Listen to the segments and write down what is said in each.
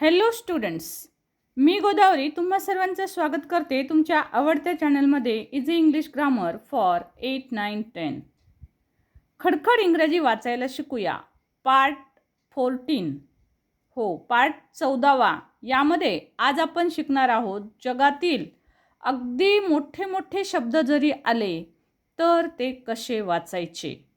Hello students मी गोदावरी तुम्हा सर्वांचं स्वागत करते तुमच्या आवडत्या चॅनलमध्ये easy English grammar for eight nine ten खडखड इंग्रजी वाचायला शिकूया. पार्ट फोर्टीन हो पार्ट चौदावा. यामध्ये आज आपण शिकणार आहोत जगातील अगदी मोठे मोठे शब्द जरी आले तर ते कसे वाचायचे?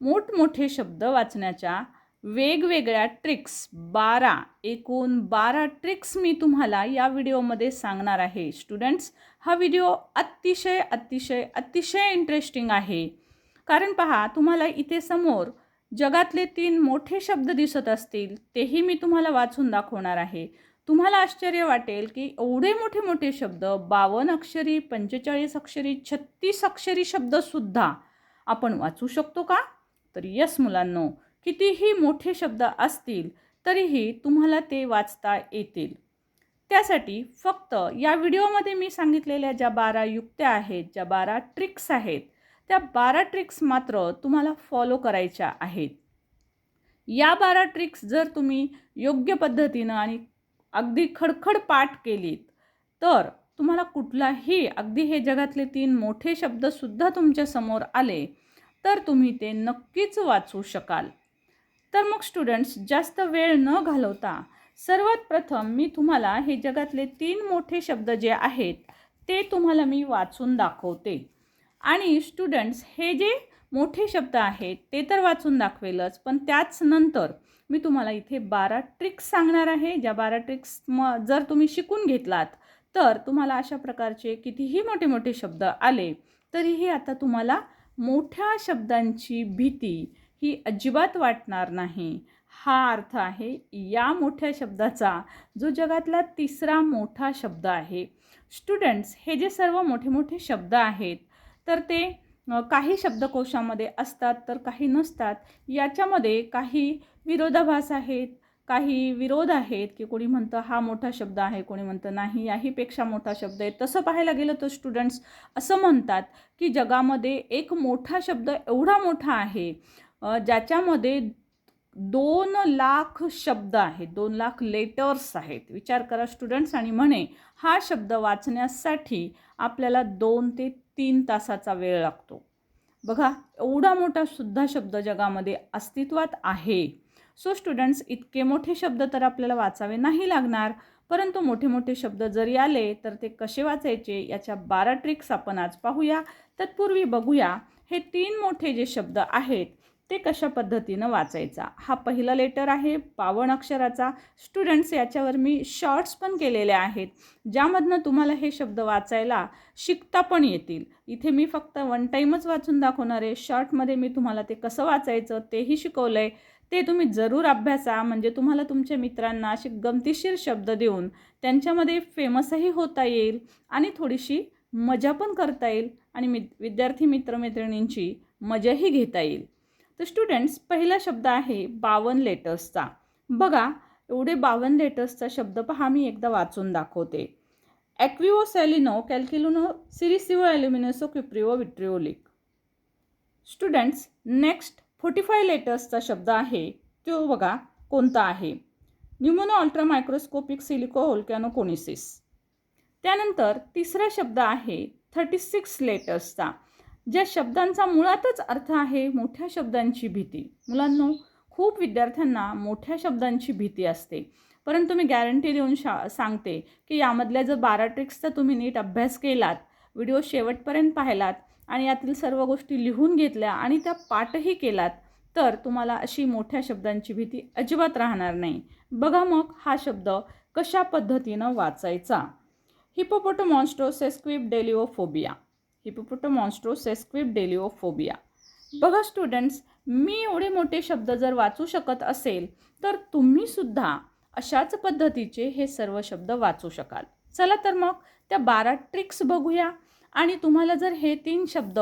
मोठमोठे शब्द वाचण्याच्या वेगवेगळ्या ट्रिक्स बारा एकूण बारा ट्रिक्स मी तुम्हाला या व्हिडिओमध्ये सांगणार आहे. स्टुडंट्स हा व्हिडिओ अतिशय अतिशय अतिशय इंटरेस्टिंग आहे. कारण पहा तुम्हाला इथे समोर जगातले तीन मोठे शब्द दिसत असतील तेही मी तुम्हाला वाचून दाखवणार आहे. तुम्हाला आश्चर्य वाटेल की एवढे मोठे मोठे शब्द बावन्न अक्षरी पंचेचाळीस अक्षरी छत्तीस अक्षरी शब्दसुद्धा आपण वाचू शकतो का? तर यस मुलांनो कितीही मोठे शब्द असतील तरीही तुम्हाला ते वाचता येतील. त्यासाठी फक्त या व्हिडिओमध्ये मी सांगितलेल्या ज्या बारा युक्त्या आहेत ज्या बारा ट्रिक्स आहेत त्या बारा ट्रिक्स मात्र तुम्हाला फॉलो करायच्या आहेत. या बारा ट्रिक्स जर तुम्ही योग्य पद्धतीनं आणि अगदी खडखड पाठ केलीत तर तुम्हाला कुठलाही अगदी हे जगातले तीन मोठे शब्दसुद्धा तुमच्यासमोर आले तर तुम्ही ते नक्कीच वाचू शकाल. तर मग स्टुडंट्स जास्त वेळ न घालवता सर्वात प्रथम मी तुम्हाला हे जगातले तीन मोठे शब्द जे आहेत ते तुम्हाला मी वाचून दाखवते. आणि स्टुडंट्स हे जे मोठे शब्द आहेत ते तर वाचून दाखवेलच पण त्याच नंतर मी तुम्हाला इथे बारा ट्रिक्स सांगणार आहे. ज्या बारा ट्रिक्स म जर तुम्ही शिकून घेतलात तर तुम्हाला अशा प्रकारचे कितीही मोठे मोठे शब्द आले तरीही आता तुम्हाला मोठ्या शब्दांची भीती ही अजिबात वाटणार नाही. हा अर्थ आहे या मोठ्या शब्दाचा जो जगातला तिसरा मोठा शब्द आहे. स्टुडंट्स हे जे सर्व मोठे मोठे शब्द आहेत तर ते काही शब्दकोशामध्ये असतात तर काही नसतात. याच्यामध्ये काही विरोधाभास आहेत काही विरोध आहेत की कोणी म्हणतं हा मोठा शब्द आहे कोणी म्हणतं नाही याहीपेक्षा मोठा शब्द आहे. तसं पाहायला गेलं तर स्टुडंट्स असं म्हणतात की जगामध्ये एक मोठा शब्द एवढा मोठा आहे ज्याच्यामध्ये दोन लाख शब्द आहेत दोन लाख लेटर्स आहेत. विचार करा स्टुडंट्स आणि म्हणे हा शब्द वाचण्यासाठी आपल्याला दोन ते तीन तासाचा वेळ लागतो. बघा एवढा मोठा सुद्धा शब्द जगामध्ये अस्तित्वात आहे. सो स्टुडंट्स इतके मोठे शब्द तर आपल्याला वाचावे नाही लागणार. परंतु मोठे मोठे शब्द जरी आले तर ते कसे वाचायचे याच्या बारा ट्रिक्स आपण आज पाहूया. तत्पूर्वी बघूया हे तीन मोठे जे शब्द आहेत ते कशा पद्धतीनं वाचायचा? हा पहिला लेटर आहे पावन अक्षराचा. स्टुडंट्स याच्यावर मी शॉर्ट्स पण केलेले आहेत ज्यामधनं तुम्हाला हे शब्द वाचायला शिकता पण येतील. इथे मी फक्त वन टाईमच वाचून दाखवणार आहे. शॉर्टमध्ये मी तुम्हाला ते कसं वाचायचं तेही शिकवलं आहे ते तुम्ही जरूर अभ्यासा. म्हणजे तुम्हाला तुमच्या मित्रांना असे गमतीशीर शब्द देऊन त्यांच्यामध्ये फेमसही होता येईल आणि थोडीशी मजा पण करता येईल आणि मि विद्यार्थी मित्रमैत्रिणींची मजाही घेता येईल. तर स्टुडंट्स पहिला शब्द आहे बावन्न लेटर्सचा बघा एवढे बावन्न लेटर्सचा शब्द पहा मी एकदा वाचून दाखवते. Aqueo salino calculino ciriceo aluminoso cupreo vitriolic students next forty five लेटर्सचा शब्द आहे. तो बघा कोणता आहे? Pneumono ultra microscopic silico volcanoconiosis त्यानंतर तिसरा शब्द आहे थर्टी सिक्स लेटर्सचा ज्या शब्दांचा मुळातच अर्थ आहे मोठ्या शब्दांची भीती. मुलांनो खूप विद्यार्थ्यांना मोठ्या शब्दांची भीती असते. परंतु मी गॅरंटी देऊन शा सांगते की यामधल्या जर बारा ट्रिक्सचा तुम्ही नीट अभ्यास केलात व्हिडिओ शेवटपर्यंत पाहिलात आणि यातील सर्व गोष्टी लिहून घेतल्या आणि त्या पाठही केलात तर तुम्हाला अशी मोठ्या शब्दांची भीती अजिबात राहणार नाही. बघा मग हा शब्द कशा पद्धतीनं वाचायचा. हिपोपोटो मॉन्स्ट्रो सेस्क्विप डेलिओफोबिया हिपोपोटो मॉन्स्ट्रो सेस्क्विप डेलिओफोबिया बघा स्टुडंट्स मी एवढे मोठे शब्द जर वाचू शकत असेल तर तुम्हीसुद्धा अशाच पद्धतीचे हे सर्व शब्द वाचू शकाल. चला तर मग त्या बारा ट्रिक्स बघूया. आणि तुम्हाला जर हे तीन शब्द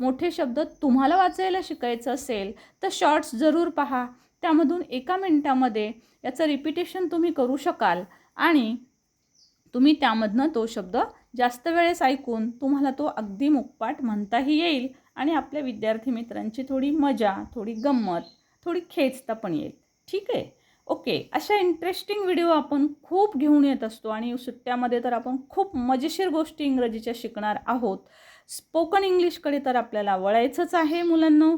मोठे शब्द तुम्हाला वाचायला शिकायचं असेल तर शॉर्ट्स जरूर पहा. त्यामधून एका मिनटामध्ये याचं रिपिटेशन तुम्ही करू शकाल. आणि तुम्ही त्यामधनं तो शब्द जास्त वेळेस ऐकून तुम्हाला तो अगदी मुकपाट म्हणताही येईल आणि आपल्या विद्यार्थी मित्रांची थोडी मजा थोडी गंमत थोडी खेचता पण येईल. ठीक आहे? ओके. अशा इंटरेस्टिंग व्हिडिओ आपण खूप घेऊन येत असतो आणि सुट्ट्यामध्ये तर आपण खूप मजेशीर गोष्टी इंग्रजीच्या शिकणार आहोत. स्पोकन इंग्लिशकडे तर आपल्याला वळायचंच आहे मुलांना.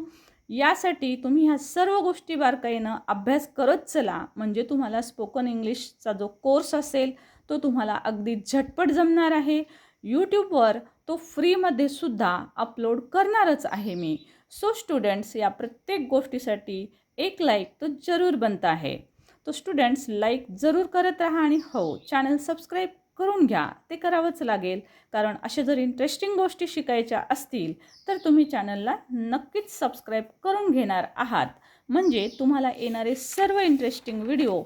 यासाठी तुम्ही ह्या सर्व गोष्टी बारकाईनं अभ्यास करत चला. म्हणजे तुम्हाला स्पोकन इंग्लिशचा जो कोर्स असेल तो तुम्हाला अगदी झटपट जमणार आहे. यूट्यूबवर तो फ्रीमध्ये सुद्धा अपलोड करणारच आहे मी. सो स्टुडंट्स या प्रत्येक गोष्टीसाठी एक लाईक तो जरूर बनता आहे. तो स्टुडंट्स लाईक जरूर करत राहा आणि हो चॅनल सबस्क्राईब करून घ्या. ते करावंच लागेल. कारण अशा जर इंटरेस्टिंग गोष्टी शिकायच्या असतील तर तुम्ही चॅनलला नक्कीच सबस्क्राईब करून घेणार आहात. म्हणजे तुम्हाला येणारे सर्व इंटरेस्टिंग व्हिडिओ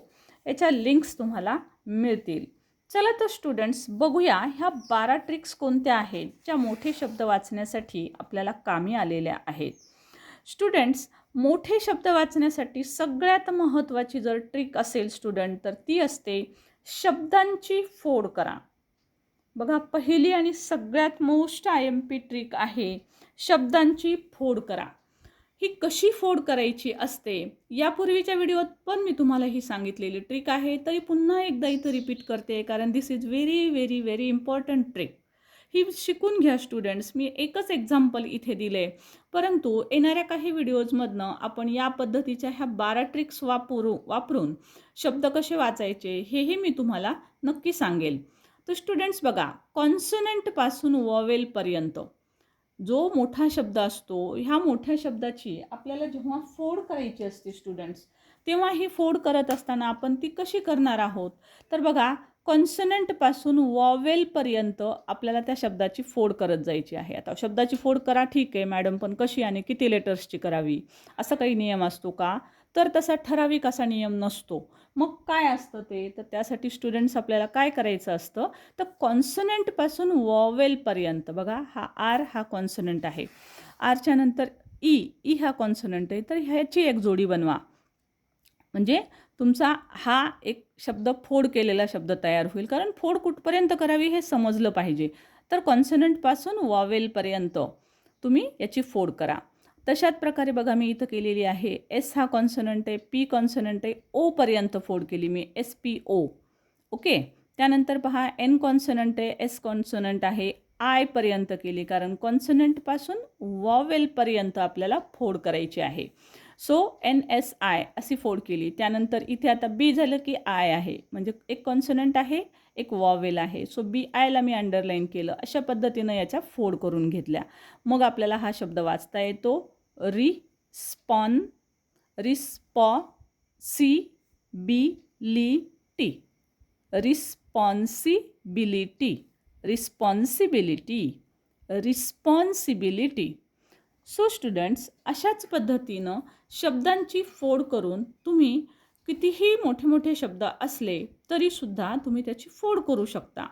याच्या लिंक्स तुम्हाला मिळतील. चला तर स्टुडंट्स बघूया ह्या बारा ट्रिक्स कोणत्या आहेत ज्या मोठे शब्द वाचण्यासाठी आपल्याला कामी आलेल्या आहेत. स्टुडंट्स मोठे शब्द वाचण्यासाठी सगळ्यात महत्त्वाची जर ट्रिक असेल स्टुडंट तर ती असते शब्दांची फोड करा. बघा पहिली आणि सगळ्यात most I M P trick आहे शब्दांची फोड करा. ही कशी फोड करायची असते? यापूर्वीच्या व्हिडिओत पण मी तुम्हाला ही सांगितलेली ट्रिक आहे. तरी पुन्हा एकदा इथं रिपीट करते कारण this is very very very important trick ही शिकून घ्या स्टुडंट्स मी एकच एक्झाम्पल इथे दिले. परंतु येणाऱ्या काही व्हिडिओजमधनं आपण या पद्धतीच्या ह्या बारा ट्रिक्स वापरू वापरून शब्द कसे वाचायचे हेही मी तुम्हाला नक्की सांगेल. तर स्टुडंट्स बघा कॉन्सनंटपासून वॉवेलपर्यंत जो मोठा शब्द असतो ह्या मोठ्या शब्दाची आपल्याला जेव्हा फोड करायची असते स्टुडंट्स तेव्हा ही फोड करत असताना आपण ती कशी करणार आहोत? तर बघा कॉन्सनंटपासून वॉवेलपर्यंत आपल्याला त्या शब्दाची फोड करत जायची आहे. आता शब्दाची फोड करा ठीक आहे. मॅडम पण कशी आणि किती लेटर्सची करावी? असा काही नियम असतो का? तर तसा ठराविक असा नियम नसतो. मग काय असतं ते? तर त्यासाठी स्टुडंट्स आपल्याला काय करायचं असतं? तर कॉन्सनंटपासून वॉवेलपर्यंत बघा हा आर हा कॉन्सनंट आहे. आरच्या नंतर ई ई हा कॉन्सनंट आहे. तर ह्याची एक जोडी बनवा. म्हणजे तुमचा हा एक शब्द फोड केलेला शब्द तयार होईल. कारण फोड कुठपर्यंत करावी हे समजलं पाहिजे. तर कॉन्सनंटपासून वॉवेलपर्यंत तुम्ही याची फोड करा. तशाच प्रकारे बघा मी इथं केलेली आहे. एस हा कॉन्सनंट आहे पी कॉन्सनंट आहे ओपर्यंत फोड केली मी. एस पी ओ ओके त्यानंतर पहा एन कॉन्सनंट आहे एस कॉन्सनंट आहे आयपर्यंत केली. कारण कॉन्सनंटपासून वॉवेलपर्यंत आपल्याला फोड करायची आहे. सो एन एस आय अशी फोड केली. त्यानंतर इथे आता बी झालं की आय आहे. म्हणजे एक कॉन्सनंट आहे एक वॉवेल आहे. सो बी आयला मी अंडरलाईन केलं. अशा पद्धतीनं याच्या फोड करून घेतल्या. मग आपल्याला हा शब्द वाचता येतो. Respon responsibility responsibility. Responsibility. Responsibility. So students अशाच पद्धतीनं शब्दांची फोड करून तुम्ही कितीही मोठे मोठे शब्द असले तरीसुद्धा तुम्ही त्याची फोड करू शकता.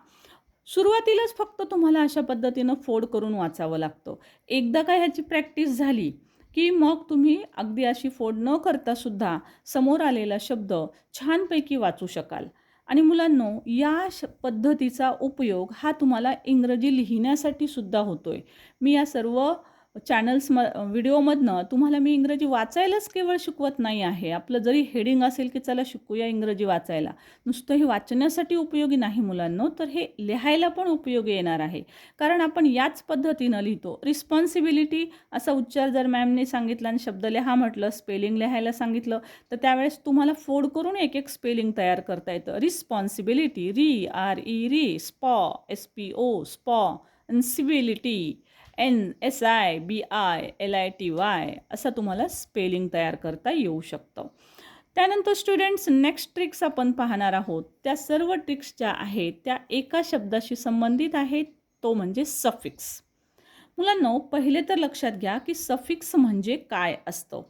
सुरुवातीलाच फक्त तुम्हाला अशा पद्धतीनं फोड करून वाचावं लागतं. एकदा का ह्याची प्रॅक्टिस झाली की मग तुम्ही अगदी अशी फोड न करतासुद्धा समोर आलेला शब्द छानपैकी वाचू शकाल. आणि मुलांनो या श पद्धतीचा उपयोग हा तुम्हाला इंग्रजी लिहिण्यासाठी सुद्धा होतो आहे मी या सर्व चॅनल्स म व्हिडिओमधनं तुम्हाला मी इंग्रजी वाचायलाच केवळ शिकवत नाही आहे. आपलं जरी हेडिंग असेल की चला शिकूया इंग्रजी वाचायला. नुसतं हे वाचण्यासाठी उपयोगी नाही मुलांनो तर हे लिहायला पण उपयोगी येणार आहे. कारण आपण याच पद्धतीनं लिहितो. रिस्पॉन्सिबिलिटी असा उच्चार जर मॅमने सांगितला आणि शब्द लिहा म्हटलं स्पेलिंग लिहायला सांगितलं तर त्यावेळेस तुम्हाला फोड करून एक एक स्पेलिंग तयार करता येतं. Responsibility re R E re spo S P O sponsibility N S I B I L I T Y असं तुम्हाला स्पेलिंग तयार करता येऊ शकतं. त्यानंतर स्टुडंट्स नेक्स्ट ट्रिक्स आपण पाहणार आहोत. त्या सर्व ट्रिक्स ज्या आहेत त्या एका शब्दाशी संबंधित आहेत तो म्हणजे सफिक्स मुलांनो पहिले तर लक्षात घ्या की सफिक्स म्हणजे काय असतं.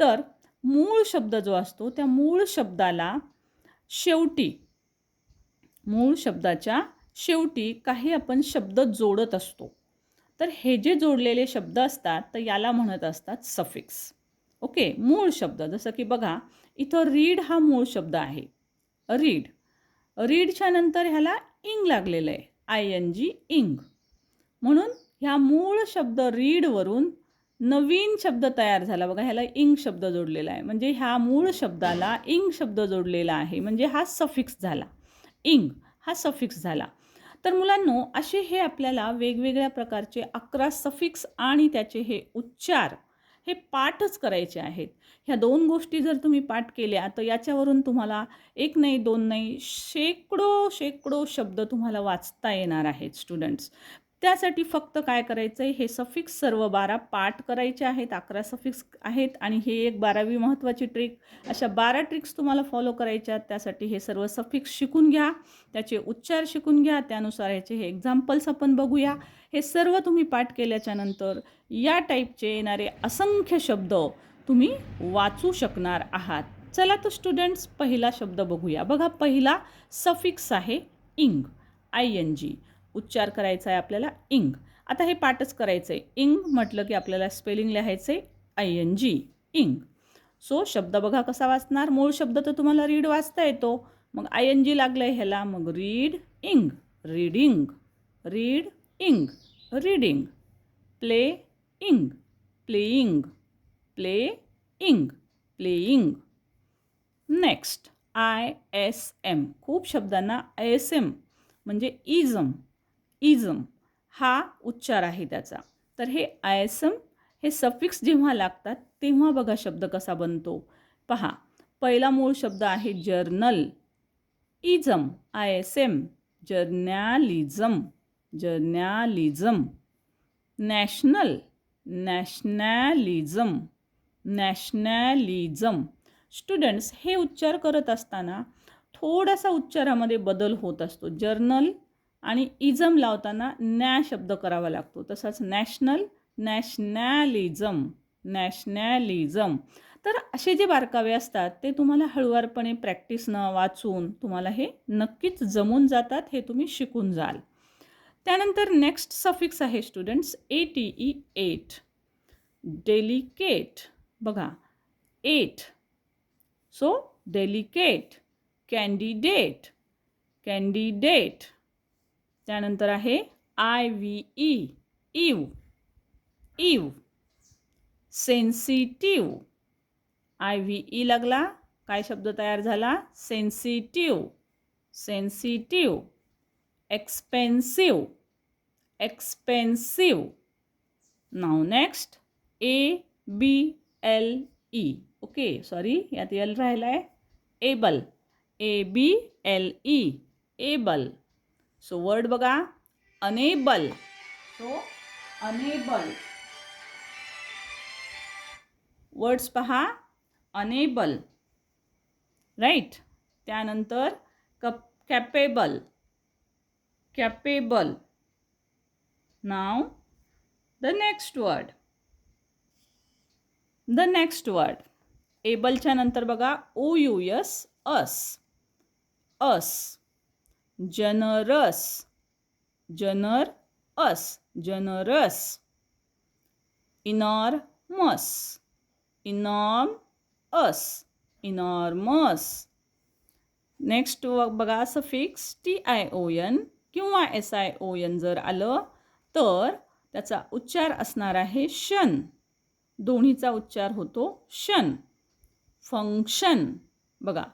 तर मूळ शब्द जो असतो त्या मूळ शब्दाला शेवटी मूळ शब्दाच्या शेवटी काही आपण शब्द जोडत असतो. तर हे जे जोडलेले शब्द असतात तर याला म्हणत असतात सफिक्स ओके मूळ शब्द जसं की बघा इथं रीड हा मूळ शब्द आहे. रीड रीडच्या नंतर ह्याला इंग लागलेलं आहे. आय एन जी इंग म्हणून ह्या मूळ शब्द रीडवरून नवीन शब्द तयार झाला. बघा ह्याला इंग शब्द जोडलेला आहे. म्हणजे ह्या मूळ शब्दाला इंग शब्द जोडलेला आहे. म्हणजे हा सफिक्स झाला. इंग हा सफिक्स झाला. तर मुलांनो असे हे आपल्याला वेगवेगळ्या प्रकारचे अकरा सफिक्स आणि त्याचे हे उच्चार हे पाठच करायचे आहेत. ह्या दोन गोष्टी जर तुम्ही पाठ केल्या तर याच्यावरून तुम्हाला एक नाही दोन नाही शेकडो शेकडो शब्द तुम्हाला वाचता येणार आहेत स्टुडंट्स त्यासाठी फक्त काय करायचं आहे हे सफिक्स सर्व बारा पाठ करायचे आहेत अकरा सफिक्स आहेत आणि हे एक बारावी महत्त्वाची ट्रिक. अशा बारा ट्रिक्स तुम्हाला फॉलो करायच्या आहेत त्यासाठी हे सर्व सफिक्स शिकून घ्या. त्याचे उच्चार शिकून घ्या त्यानुसार ह्याचे हे एक्झाम्पल्स आपण बघूया. हे सर्व तुम्ही पाठ केल्याच्यानंतर या टाईपचे येणारे असंख्य शब्द तुम्ही वाचू शकणार आहात. चला तर स्टुडंट्स पहिला शब्द बघूया. बघा पहिला सफिक्स आहे इंग आय एन जी. उच्चार करायचा आहे आपल्याला इंग. आता हे पाठच करायचं आहे इंग म्हटलं की आपल्याला स्पेलिंग लिहायचं आहे आय एन जी इंग. सो शब्द बघा कसा वाचणार? मूळ शब्द तर तुम्हाला रीड वाचता येतो. मग आय एन जी लागलं आहे ह्याला मग read ing. Reading read ing. Reading play ing. Playing play ing. Playing next I S M खूप शब्दांना आय एस एम म्हणजे इजम इजम हा उच्चार आहे त्याचा. तर हे आय हे सफिक्स जेव्हा लागतात तेव्हा बघा शब्द कसा बनतो. पहा पहिला मूळ शब्द आहे journal. Ism I S M journalism journalism. National nationalism nationalism. Students हे उच्चार करत असताना थोडासा उच्चारामध्ये बदल होत असतो. जर्नल आणि इजम लावताना नॅ शब्द करावा लागतो. तसाच नॅशनल नॅशनॅलिझम नॅशनॅलिझम. तर असे जे बारकावे असतात ते तुम्हाला हळुवारपणे प्रॅक्टिसनं वाचून तुम्हाला हे नक्कीच जमून जातात हे तुम्ही शिकून जाल. त्यानंतर नेक्स्ट सफिक्स आहे students A T E ate delicate बघा ate so delicate candidate candidate त्यानंतर आहे आय व्ही ई इव इव सेन्सिटिव्ह आय व्ही ई लागला काय शब्द तयार झाला? Sensitive sensitive expensive expensive now next A B L E okay sorry यात एल राहिला आहे able A B L E able so word बघा. अनेबल. So unable. वर्ड्स पहा. अनेबल. राईट? त्यानंतर cup capable. Capable. Now? The next word. The next word. एबलच्या नंतर बघा. O U S ous. Ous. Generous gener ous generous enormous enorm ous enormous next बघा suffix T I O N किंवा S I O N जर आलं तर त्याचा उच्चार असणार आहे शन दोन्हीचा उच्चार होतो शन फंक्शन बघा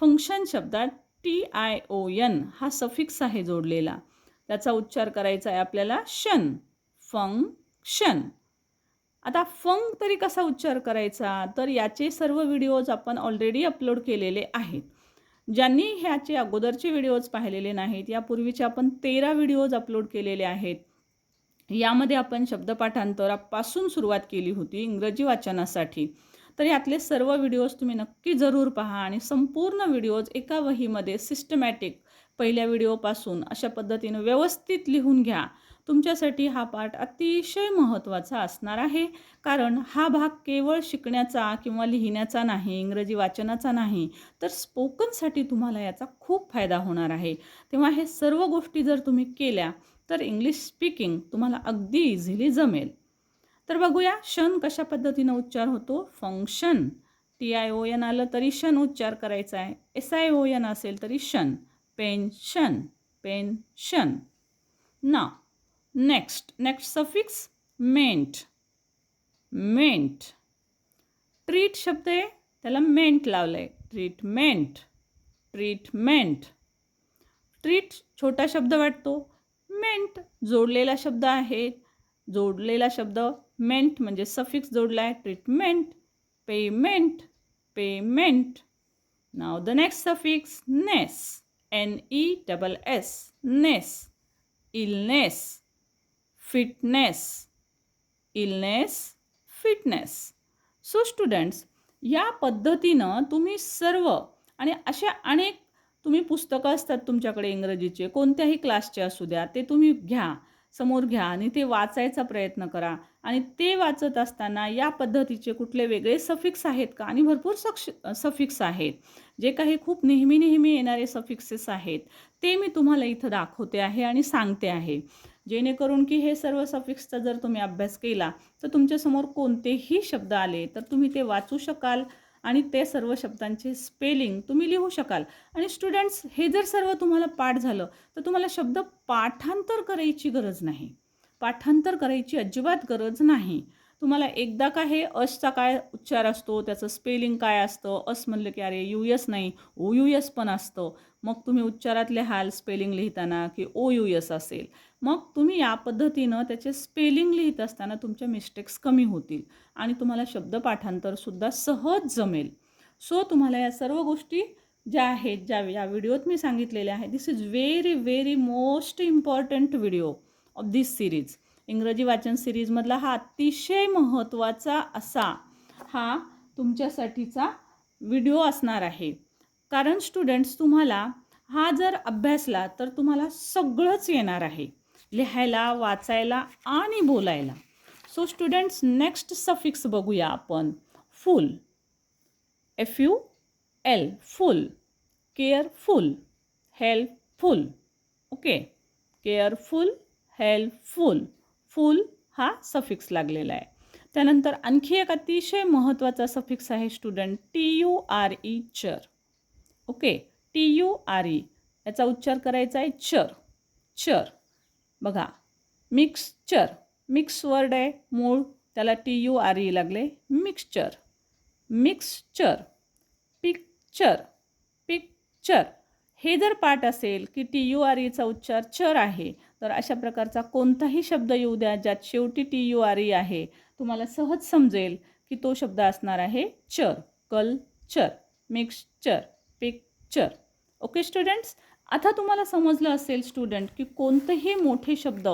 फंक्शन शब्दात टी आय ओ यन हा सफिक्स आहे जोडलेला. त्याचा उच्चार करायचा आहे आपल्याला शन फंक्शन आता फंग तरी कसा उच्चार करायचा? तर याचे सर्व व्हिडिओज आपण ऑलरेडी अपलोड केलेले आहेत. ज्यांनी ह्याचे अगोदरचे व्हिडिओज पाहिलेले नाहीत यापूर्वीचे आपण तेरा व्हिडिओज अपलोड केलेले आहेत. यामध्ये आपण शब्दपाठांतरापासून सुरुवात केली होती इंग्रजी वाचनासाठी. तर यातले सर्व व्हिडिओज तुम्ही नक्की जरूर पहा आणि संपूर्ण व्हिडिओज एका वहीमध्ये सिस्टमॅटिक पहिल्या व्हिडिओपासून अशा पद्धतीनं व्यवस्थित लिहून घ्या. तुमच्यासाठी हा पाठ अतिशय महत्त्वाचा असणार आहे. कारण हा भाग केवळ शिकण्याचा किंवा लिहिण्याचा नाही इंग्रजी वाचनाचा नाही तर स्पोकनसाठी तुम्हाला याचा खूप फायदा होणार आहे. तेव्हा हे सर्व गोष्टी जर तुम्ही केल्या तर इंग्लिश स्पीकिंग तुम्हाला अगदी इझिली जमेल. तर बघूया शन कशा पद्धतीनं उच्चार होतो? Function T I O N आलं तरी शन उच्चार करायचा आहे. एस आय ओ एन असेल तरी शन पेन्शन पेन्शन ना next next suffix ment ment treat शब्द आहे त्याला मेंट लावलं आहे ट्रीटमेंट ट्रीटमेंट ट्रीट छोटा शब्द वाटतो. मेंट जोडलेला शब्द आहे. जोडलेला शब्द मेंट म्हणजे सफिक्स जोडला आहे. Treatment payment payment now the next suffix ness N E double S ness illness fitness illness fitness so students या पद्धतीनं तुम्ही सर्व आणि अशा अनेक तुम्ही पुस्तकं असतात तुमच्याकडे इंग्रजीचे कोणत्याही क्लासचे असू द्या ते तुम्ही घ्या. समोर घ्या आणि ते वाचायचा प्रयत्न करा. आणि ते वाचत असताना या पद्धतीचे कुठले वेगळे सफिक्स आहेत का? आणि भरपूर सक्ष सफिक्स आहेत. जे काही खूप नेहमी नेहमी येणारे सफिक्सेस आहेत ते मी तुम्हाला इथं दाखवते आहे आणि सांगते आहे. जेणेकरून की हे सर्व सफिक्सचा जर तुम्ही अभ्यास केला तर तुमच्यासमोर कोणतेही शब्द आले तर तुम्ही ते वाचू शकाल. आणि ते सर्व शब्दांचे स्पेलिंग तुम्ही लिहू शकाल. आणि स्टुडंट्स हे जर सर्व तुम्हाला पाठ झालं तर तुम्हाला शब्द पाठांतर करायची गरज नाही. पाठांतर करायची अजिबात गरज नाही. तुम्हाला एकदा का हे असचा काय उच्चार असतो? त्याचं स्पेलिंग काय असतं? अस म्हणलं की अरे यू एस नाही ओ यू एस पण असतं. मग तुम्ही उच्चारात लिहाल स्पेलिंग लिहिताना की ओ यू एस असेल. मग तुम्ही या पद्धतीनं त्याचे स्पेलिंग लिहित असताना तुमच्या मिस्टेक्स कमी होतील आणि तुम्हाला शब्द पाठांतरसुद्धा सहज जमेल. सो तुम्हाला या सर्व गोष्टी ज्या आहेत ज्या या व्हिडिओत मी सांगितलेल्या आहेत this is very very most important video of this series इंग्रजी वाचन सिरीजमधला हा अतिशय महत्त्वाचा असा हा तुमच्यासाठीचा व्हिडिओ असणार आहे. कारण स्टुडंट्स तुम्हाला हा जर अभ्यासला तर तुम्हाला सगळंच येणार आहे. लिहायला वाचायला आणि बोलायला. सो स्टुडंट्स नेक्स्ट सफिक्स बघूया आपण. Ful F U L ful careful helpful okay careful helpful ful हा सफिक्स लागलेला आहे. त्यानंतर आणखी एक अतिशय महत्त्वाचा सफिक्स आहे student T U R E ture. Okay T U R E. याचा उच्चार करायचा आहे चर चर. बघा मिक्सचर मिक्स वर्ड आहे मूळ त्याला टी यू आर ई लागले मिक्सचर मिक्सचर पिक्चर पिक्चर हे जर पाठ असेल की टी यू आर ईचा उच्चार चर आहे तर अशा प्रकारचा कोणताही शब्द येऊ द्या ज्यात शेवटी टी यू आर ई आहे. तुम्हाला सहज समजेल की तो शब्द असणार आहे ture culture mixture picture okay students? आता तुम्हाला समजलं असेल स्टुडंट की कोणतेही मोठे शब्द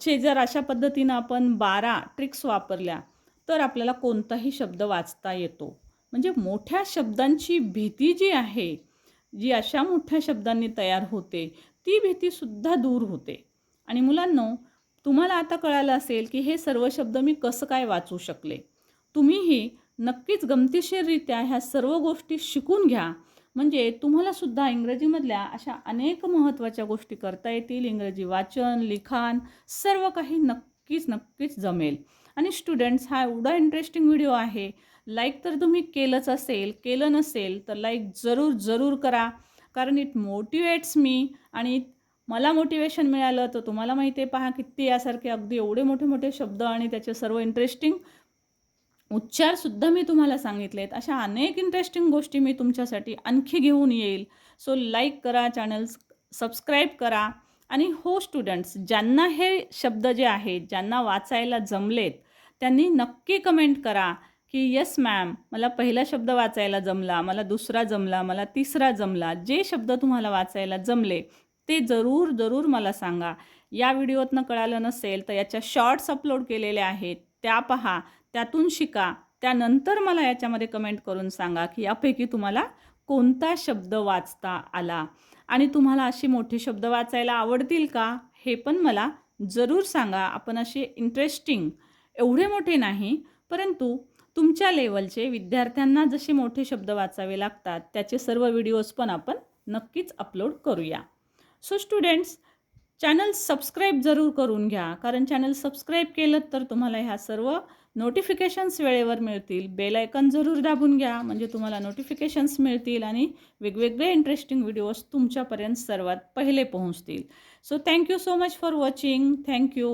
चे जर अशा पद्धतीनं आपण बारा ट्रिक्स वापरल्या तर आपल्याला कोणताही शब्द वाचता येतो. म्हणजे मोठ्या शब्दांची भीती जी आहे जी अशा मोठ्या शब्दांनी तयार होते ती भीतीसुद्धा दूर होते. आणि मुलांनो तुम्हाला आता कळालं असेल की हे सर्व शब्द मी कसं काय वाचू शकले. तुम्हीही नक्कीच गमतीशीररित्या ह्या सर्व गोष्टी शिकून घ्या. म्हणजे तुम्हालासुद्धा इंग्रजीमधल्या अशा अनेक महत्त्वाच्या गोष्टी करता येतील. इंग्रजी वाचन लिखाण सर्व काही नक्कीच नक्कीच जमेल. आणि स्टुडंट्स हा एवढा इंटरेस्टिंग व्हिडिओ आहे. लाईक तर तुम्ही केलंच असेल केलं नसेल तर लाईक जरूर जरूर करा. कारण इट मोटिवेट्स मी आणि मला मोटिवेशन मिळालं तर तुम्हाला माहिती आहे पहा किती यासारखे अगदी एवढे मोठे मोठे शब्द आणि त्याचे सर्व इंटरेस्टिंग उच्चारसुद्धा मी तुम्हाला सांगितले आहेत अशा अनेक इंटरेस्टिंग गोष्टी मी तुमच्यासाठी आणखी घेऊन येईल. सो लाईक करा चॅनल्स सबस्क्राईब करा. आणि हो स्टुडंट्स ज्यांना हे शब्द जे आहेत ज्यांना वाचायला जमलेत त्यांनी नक्की कमेंट करा. की येस मॅम मला पहिला शब्द वाचायला जमला मला दुसरा जमला मला तिसरा जमला जे शब्द तुम्हाला वाचायला जमले ते जरूर जरूर मला सांगा. या व्हिडिओतनं कळालं नसेल तर याच्या शॉर्ट्स अपलोड केलेल्या आहेत त्या पहा त्यातून शिका त्यानंतर मला याच्यामध्ये कमेंट करून सांगा की यापैकी तुम्हाला कोणता शब्द वाचता आला? आणि तुम्हाला असे मोठे शब्द वाचायला आवडतील का? हे पण मला जरूर सांगा. आपण असे इंटरेस्टिंग एवढे मोठे नाही परंतु तुमच्या लेवलचे विद्यार्थ्यांना जसे मोठे शब्द वाचावे लागतात त्याचे सर्व व्हिडिओज पण आपण नक्कीच अपलोड करूया. सो स्टुडंट्स चॅनल सबस्क्राईब जरूर करून घ्या कारण चॅनल सबस्क्राईब केलं तर तुम्हाला ह्या सर्व नोटिफिकेशन्स वेळेवर मिळतील. बेल आयकन जरूर दाबून घ्या म्हणजे तुम्हाला नोटिफिकेशन्स मिळतील आणि वेगवेगळे इंटरेस्टिंग व्हिडिओज तुमच्यापर्यंत सर्वात पहिले पोहोचतील. So thank you so much for watching thank you